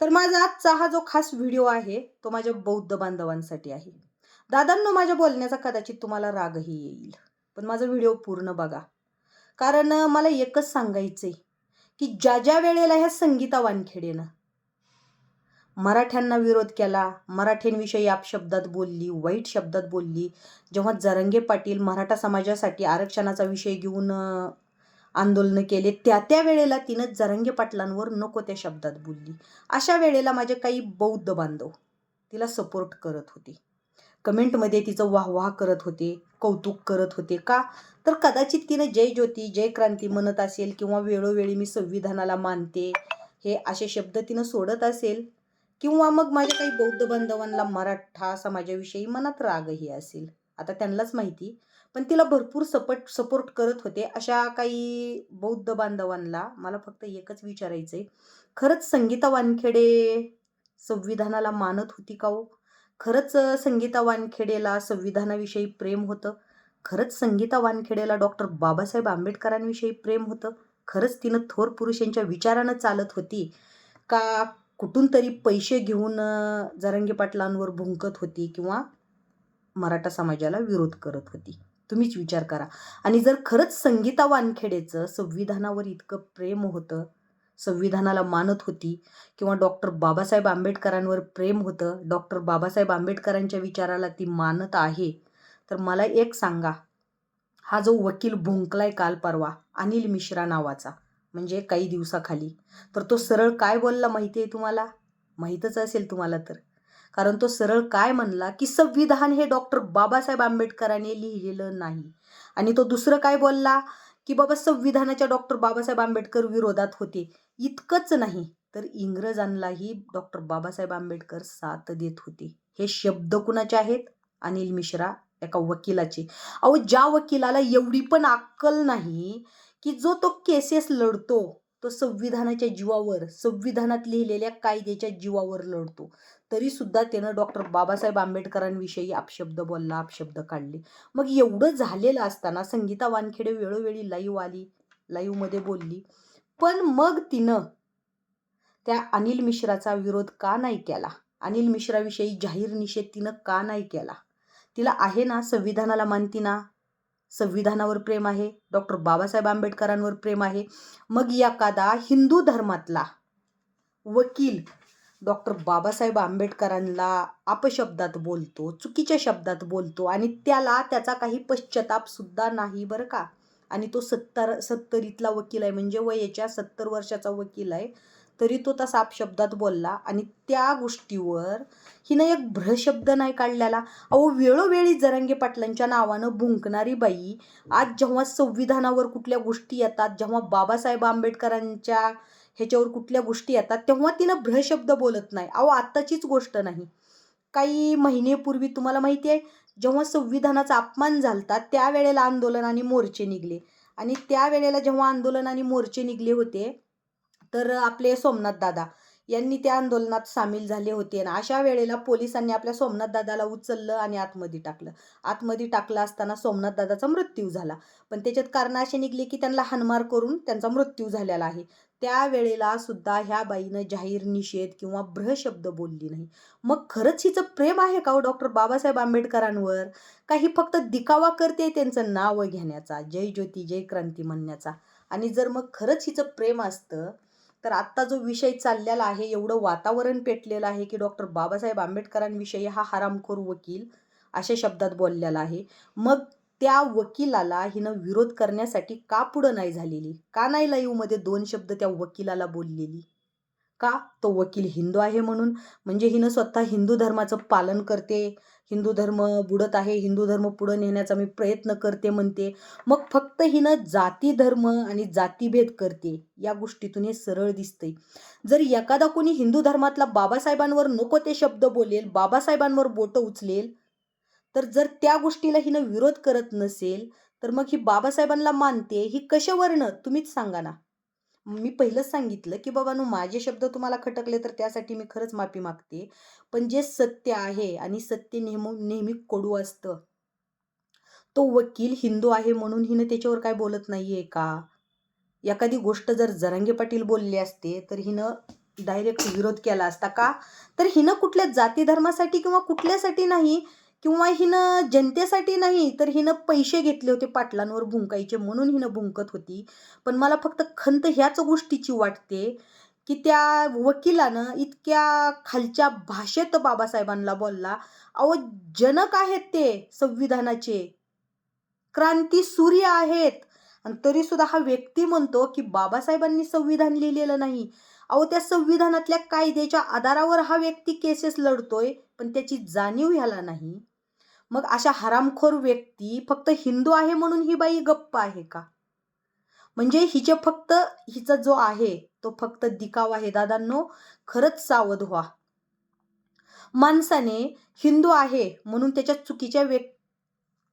तर माझा आजचा हा जो खास व्हिडिओ आहे तो माझ्या बौद्ध बांधवांसाठी आहे. दादांनो माझ्या बोलण्याचा कदाचित तुम्हाला रागही येईल पण माझा व्हिडिओ पूर्ण बघा. कारण मला एकच सांगायचंय की ज्या ज्या वेळेला ह्या संगीता वानखेडेनं मराठ्यांना विरोध केला मराठ्यांविषयी आपशब्दात बोलली वाईट शब्दात बोलली जेव्हा जरंगे पाटील मराठा समाजासाठी आरक्षणाचा विषय घेऊन आंदोलनं केले. त्या त्या वेळेला तिनं जरंगे पाटलांवर नको त्या शब्दात बोलली. अशा वेळेला माझे काही बौद्ध बांधव तिला सपोर्ट करत होते. कमेंटमध्ये तिचं वाहवाह करत होते कौतुक करत होते का? तर कदाचित तिनं जय ज्योती जय क्रांती म्हणत असेल किंवा वेळोवेळी मी संविधानाला मानते हे असे शब्द तिनं सोडत असेल किंवा मग माझ्या काही बौद्ध बांधवांना मराठा समाजाविषयी मनात रागही असेल. आता त्यांनाच माहिती. पण तिला भरपूर सपोर्ट सपोर्ट करत होते. अशा काही बौद्ध बांधवांना मला फक्त एकच विचारायचं आहे खरंच संगीता वानखेडे संविधानाला मानत होती का हो? खरंच संगीता वानखेडेला संविधानाविषयी प्रेम होतं? खरंच संगीता वानखेडेला डॉक्टर बाबासाहेब आंबेडकरांविषयी प्रेम होतं? खरंच तिनं थोर पुरुषांच्या विचारानं चालत होती? का कुठून तरी पैसे घेऊन जरंगे पाटलांवर भुंकत होती किंवा मराठा समाजाला विरोध करत होती? तुम्हीच विचार करा. आणि जर खरंच संगीता वानखेडेचं संविधानावर इतकं प्रेम होतं संविधानाला मानत होती किंवा डॉक्टर बाबासाहेब आंबेडकरांवर प्रेम होतं डॉक्टर बाबासाहेब आंबेडकरांच्या विचाराला ती मानत आहे तर मला एक सांगा. हा जो वकील भुंकलाय काल परवा अनिल मिश्रा नावाचा म्हणजे काही दिवसाखाली तर तो सरळ काय बोलला माहिती आहे तुम्हाला? माहीतच असेल तुम्हाला तर. कारण तो सरळ काय म्हणला की संविधान हे डॉक्टर बाबासाहेब आंबेडकरांनी लिहिलेलं नाही. आणि तो दुसरं काय बोलला की बाबा संविधानाच्या डॉक्टर बाबासाहेब आंबेडकर विरोधात होते. इतकंच नाही तर इंग्रजांनाही डॉक्टर बाबासाहेब आंबेडकर साथ देत होते. हे शब्द कुणाचे आहेत? अनिल मिश्रा एका वकिलाचे. अहो ज्या वकिलाला एवढी पण अक्कल नाही की जो तो केसेस लढतो तो संविधानाच्या जीवावर संविधानात लिहिलेल्या कायद्याच्या जीवावर लढतो. तरी सुद्धा त्यानं डॉक्टर बाबासाहेब आंबेडकरांविषयी अपशब्द बोलला अपशब्द काढले. मग एवढं झालेलं असताना संगीता वानखेडे वेळोवेळी लाईव्ह आली लाईव्हमध्ये बोलली पण मग तिनं त्या अनिल मिश्राचा विरोध का नाही केला? अनिल मिश्राविषयी जाहीर निषेध तिनं का नाही केला? तिला आहे ना संविधानाला मानती ना? संविधानावर प्रेम आहे डॉक्टर बाबासाहेब आंबेडकरांवर प्रेम आहे. मग एखादा हिंदू धर्मातला वकील डॉक्टर बाबासाहेब आंबेडकरांना अपशब्दात बोलतो चुकीच्या शब्दात बोलतो आणि त्याला त्याचा काही पश्चाताप सुद्धा नाही बरं का. आणि तो सत्तर सत्तरीतला वकील आहे म्हणजे वयाच्या सत्तर वर्षाचा वकील आहे. तरी तो तसा अपशब्दात बोलला आणि त्या गोष्टीवर हिनं एक भ्रशब्द नाही काढलेला. अहो वेळोवेळी जरंगे पाटलांच्या नावानं भुंकणारी बाई आज जेव्हा संविधानावर कुठल्या गोष्टी येतात जेव्हा बाबासाहेब आंबेडकरांच्या ह्याच्यावर कुठल्या गोष्टी येतात तेव्हा तिनं भ्रशब्द बोलत नाही. अहो आत्ताचीच गोष्ट नाही. काही महिनेपूर्वी तुम्हाला माहिती आहे जेव्हा संविधानाचा अपमान झालता त्यावेळेला आंदोलन आणि मोर्चे निघले. आणि त्यावेळेला जेव्हा आंदोलन आणि मोर्चे निघले होते तर आपले सोमनाथ दादा यांनी त्या आंदोलनात सामील झाले होते. आणि अशा वेळेला पोलिसांनी आपल्या सोमनाथ दादाला उचललं आणि आतमध्ये टाकलं. आतमध्ये टाकलं असताना सोमनाथ दादाचा मृत्यू झाला. पण त्याच्यात कारणं असे निघले की त्यांना हानमार करून त्यांचा मृत्यू झालेला आहे. त्यावेळेला सुद्धा ह्या बाईनं जाहीर निषेध किंवा भ्रशब्द बोलली नाही. मग खरंच हिचं प्रेम आहे का हो डॉक्टर बाबासाहेब आंबेडकरांवर? काही फक्त दिकावा करते त्यांचं नाव घेण्याचा. जय ज्योती जय क्रांती म्हणण्याचा. आणि जर मग खरंच हिचं प्रेम असतं तर आत्ता जो विषय चाललेला आहे एवढं वातावरण पेटलेलं आहे की डॉक्टर बाबासाहेब आंबेडकरांविषयी हा हरामखोर वकील अशा शब्दात बोललेला आहे. मग त्या वकिलाला हिनं विरोध करण्यासाठी का पुढं नाही झालेली? का नाही लाईव्हमध्ये दोन शब्द त्या वकिलाला बोललेली? का? तो वकील हिंदू आहे म्हणून. म्हणजे हिनं स्वतः हिंदू धर्माचं पालन करते. हिंदू धर्म बुडत आहे. हिंदू धर्म पुढं नेण्याचा मी प्रयत्न करते म्हणते. मग फक्त हिनं जाती धर्म आणि जातीभेद करते या गोष्टीतून हे सरळ दिसतंय. जर एखादा कोणी हिंदू धर्मातला बाबासाहेबांवर नको ते शब्द बोलेल बाबासाहेबांवर बोटं उचलेल तर जर त्या गोष्टीला हिनं विरोध करत नसेल तर मग ही बाबासाहेबांना मानते ही कशावरनं? तुम्हीच सांगा ना. मी पहिलंच सांगितलं की बाबांनो माझे शब्द तुम्हाला खटकले तर त्यासाठी मी खरंच माफी मागते. पण जे सत्य आहे आणि सत्य नेहमी नेहमी कडू असतं तो वकील हिंदू आहे म्हणून हिनं त्याच्यावर काय बोलत नाहीये का? एखादी गोष्ट जर जरांगे पाटील बोलले असते तर हिनं डायरेक्ट विरोध केला असता का? तर हिनं कुठल्या जाती धर्मासाठी किंवा कुठल्यासाठी नाही किंवा हिनं जनतेसाठी नाही तर हिनं पैसे घेतले होते पाटलांवर भुंकायचे म्हणून हिनं भुंकत होती. पण मला फक्त खंत ह्याच गोष्टीची वाटते की त्या वकिलानं इतक्या खालच्या भाषेत बाबासाहेबांना बोलला अहो जनक आहेत ते संविधानाचे. क्रांती सूर्य आहेत. आणि तरी सुद्धा हा व्यक्ती म्हणतो की बाबासाहेबांनी संविधान लिहिलेलं नाही. अहो त्या संविधानातल्या कायद्याच्या आधारावर हा व्यक्ती केसेस लढतोय पण त्याची जाणीव ह्याला नाही. मग अशा हरामखोर व्यक्ती फक्त हिंदू आहे म्हणून ही बाई गप्प आहे का? म्हणजे हिचे फक्त हिचा जो आहे तो फक्त दिकाव आहे. दादांनो खरंच सावध व्हा. माणसाने हिंदू आहे म्हणून त्याच्या चुकीच्या व्यक्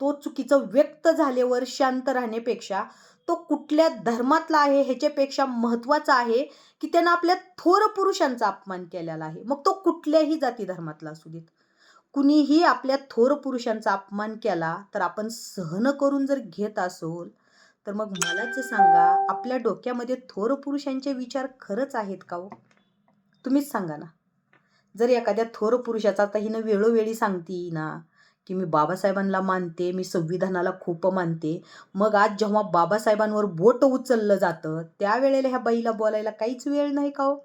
तो चुकीचं व्यक्त झाल्यावर शांत राहण्यापेक्षा तो कुठल्या धर्मातला आहे ह्याच्यापेक्षा महत्त्वाचा आहे की त्यानं आपल्या थोर पुरुषांचा अपमान केलेला आहे. मग तो कुठल्याही जाती धर्मातला असू देत. कुणीही आपल्या थोर पुरुषांचा अपमान केला तर आपण सहन करून जर घेत असोल तर मग मलाच सांगा आपल्या डोक्यामध्ये थोर पुरुषांचे विचार खरंच आहेत का हो? तुम्हीच सांगा ना. जर एखाद्या थोर पुरुषाचा आता हिनं वेळोवेळी सांगती ना की मी बाबासाहेबांना मानते मी संविधानाला खूप मानते मग आज जेव्हा बाबासाहेबांवर बोट उचललं जातं त्यावेळेला ह्या बाईला बोलायला काहीच वेळ नाही का हो?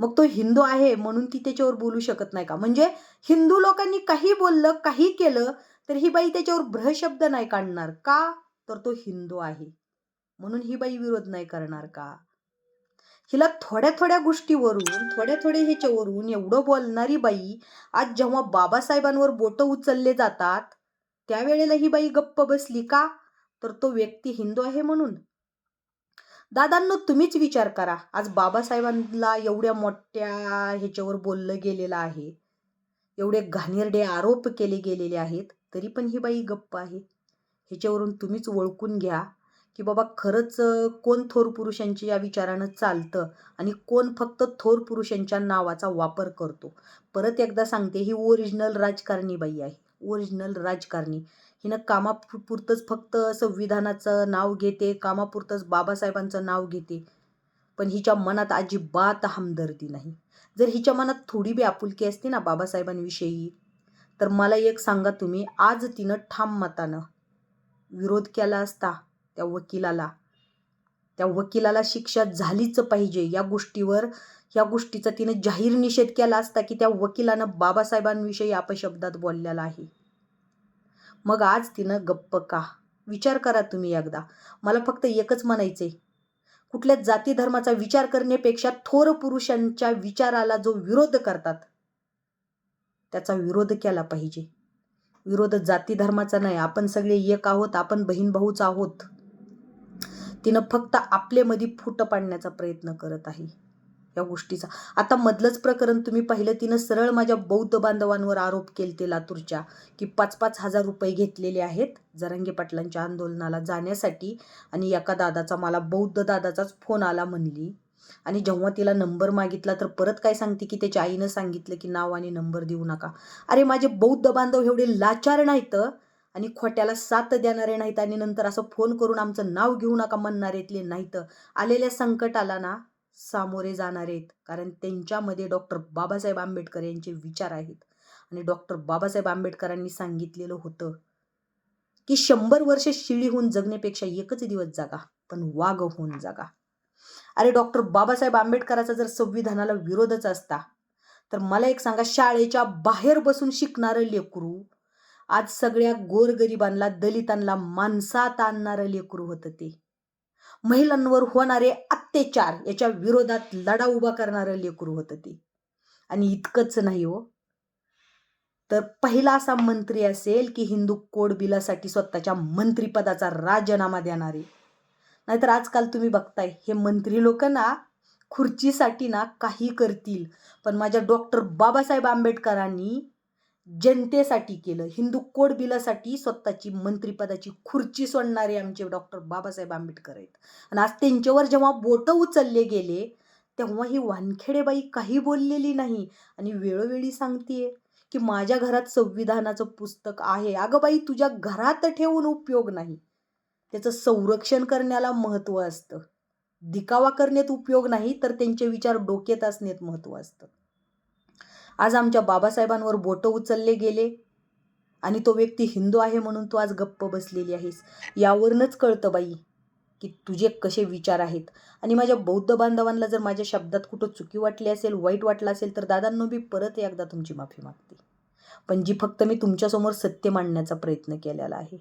मग तो हिंदू आहे म्हणून ती त्याच्यावर बोलू शकत नाही का? म्हणजे हिंदू लोकांनी काही बोललं काही केलं तर ही बाई त्याच्यावर भ्रशब्द नाही काढणार का? तर तो हिंदू आहे. म्हणून ही बाई विरोध नाही करणार का? हिला थोड्या थोड्या गोष्टीवरून थोड्या थोड्या ह्याच्यावरून एवढं बोलणारी बाई आज जेव्हा बाबासाहेबांवर बोटं उचलले जातात त्यावेळेला ही बाई गप्प बसली का? तर तो व्यक्ती हिंदू आहे म्हणून. दादांनो तुम्हीच विचार करा. आज बाबासाहेबांना एवढ्या मोठ्या ह्याच्यावर बोललं गेलेलं आहे. एवढे घाणेरडे आरोप केले गेलेले आहेत. तरी पण ही बाई गप्प आहे. ह्याच्यावरून तुम्हीच ओळखून घ्या की बाबा खरंच कोण थोर पुरुषांची या विचारानं चालतं आणि कोण फक्त थोर पुरुषांच्या नावाचा वापर करतो. परत एकदा सांगते ही ओरिजिनल राजकारणी बाई आहे. ओरिजिनल राजकारणी. हिनं कामापुरतंच फक्त संविधानाचं नाव घेते कामापुरतंच बाबासाहेबांचं नाव घेते. पण हिच्या मनात अजिबात हमदर्दी नाही. जर हिच्या मनात थोडी बी आपुलकी असते ना बाबासाहेबांविषयी तर मला एक सांगा तुम्ही आज तिनं ठाम मतानं विरोध केला असता त्या वकिलाला त्या वकिलाला शिक्षा झालीच पाहिजे या गोष्टीवर या गोष्टीचा तिनं जाहीर निषेध केला असता की त्या वकिलानं बाबासाहेबांविषयी अपशब्दात बोललेला आहे. मग आज तिनं गप्प का? विचार करा तुम्ही एकदा. मला फक्त एकच म्हणायचे कुठल्या जाती धर्माचा विचार करण्यापेक्षा थोर पुरुषांच्या विचाराला जो विरोध करतात त्याचा विरोध केला पाहिजे. विरोध जाती धर्माचा नाही. आपण सगळे एक आहोत आपण बहीण भाऊच आहोत. तिनं फक्त आपलेमध्ये फूट पाडण्याचा प्रयत्न करत आहे. या गोष्टीचा. आता मधलंच प्रकरण तुम्ही पाहिलं तिनं सरळ माझ्या बौद्ध बांधवांवर आरोप केले ते लातूरच्या की पाच पाच हजार रुपये घेतलेले आहेत जरांगे पाटलांच्या आंदोलनाला जाण्यासाठी आणि एका दादाचा मला बौद्ध दादाचाच फोन आला म्हणली. आणि जेव्हा तिला नंबर मागितला तर परत काय सांगते की त्याच्या आईनं सांगितलं की नाव आणि नंबर देऊ नका. अरे माझे बौद्ध बांधव एवढे लाचार नाहीत आणि खोट्याला साथ देणारे नाहीत आणि नंतर असं फोन करून आमचं नाव घेऊ नका म्हणणारेतले नाहीत. आलेल्या संकटाला ना सामोरे जाणार आहेत. कारण त्यांच्यामध्ये डॉक्टर बाबासाहेब आंबेडकर यांचे विचार आहेत. आणि डॉक्टर बाबासाहेब आंबेडकरांनी सांगितलेलं होतं की शंभर वर्ष शिळी होऊन जगण्यापेक्षा एकच दिवस जागा पण वाघ होऊन जागा. अरे डॉक्टर बाबासाहेब आंबेडकराचा जर संविधानाला विरोधच असता तर मला एक सांगा शाळेच्या बाहेर बसून शिकणारं लेकरू आज सगळ्या गोरगरिबांना दलितांना माणसात आणणारं लेकरू होतं ते. महिलांवर होणारे अत्याचार याच्या विरोधात लढा उभा करणारं लेकरू होतं ते. आणि इतकंच नाही हो. तर पहिला असा मंत्री असेल की हिंदू कोड बिलासाठी स्वतःच्या मंत्रीपदाचा राजीनामा देणारे नाहीतर आजकाल तुम्ही बघताय हे मंत्री लोक ना खुर्चीसाठी ना काही करतील. पण माझ्या डॉक्टर बाबासाहेब आंबेडकरांनी जनतेसाठी केलं. हिंदू कोड बिलासाठी स्वतःची मंत्रिपदाची खुर्ची सोडणारे आमचे डॉक्टर बाबासाहेब आंबेडकर आहेत. आणि आज त्यांच्यावर जेव्हा बोटं उचलले गेले तेव्हा ही वानखेडेबाई काही बोललेली नाही. आणि वेळोवेळी सांगतेय की माझ्या घरात संविधानाचं पुस्तक आहे. अगं बाई तुझ्या घरात ठेवून उपयोग नाही. त्याचं संरक्षण करण्याला महत्त्व असतं. दिकावा करण्यात उपयोग नाही तर त्यांचे विचार डोक्यात असण्यात महत्त्व असतं. आज आमच्या बाबासाहेबांवर बोटं उचलले गेले. आणि तो व्यक्ती हिंदू आहे म्हणून तू आज गप्प बसलेली आहेस. यावरूनच कळतं बाई की तुझे कसे विचार आहेत. आणि माझ्या बौद्ध बांधवांना जर माझ्या शब्दात कुठं चुकी वाटली असेल वाईट वाटलं असेल तर दादांनो मी परत एकदा तुमची माफी मागते. पण जी फक्त मी तुमच्यासमोर सत्य मांडण्याचा प्रयत्न केलेला आहे